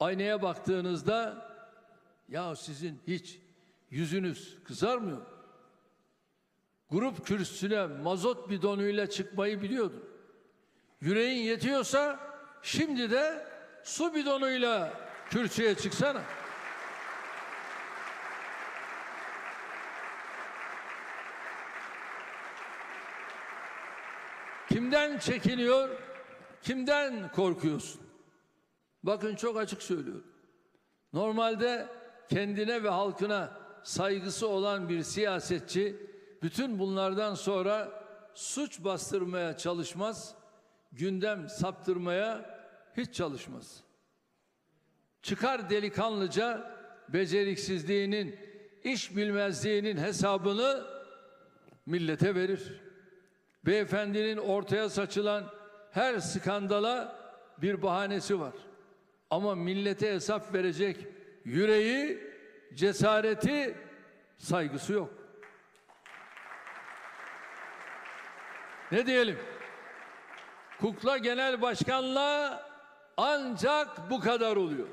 Aynaya baktığınızda ya sizin hiç yüzünüz kızarmıyor. Grup kürsüsüne mazot bidonuyla çıkmayı biliyordun. Yüreğin yetiyorsa şimdi de su bidonuyla kürsüye çıksana. Kimden çekiniyor? Kimden korkuyorsun? Bakın çok açık söylüyorum. Normalde kendine ve halkına saygısı olan bir siyasetçi bütün bunlardan sonra suç bastırmaya çalışmaz, gündem saptırmaya hiç çalışmaz. Çıkar delikanlıca beceriksizliğinin, iş bilmezliğinin hesabını millete verir. Beyefendinin ortaya saçılan her skandala bir bahanesi var. Ama millete hesap verecek yüreği, cesareti, saygısı yok. Ne diyelim? Kukla Genel Başkan'la ancak bu kadar oluyor.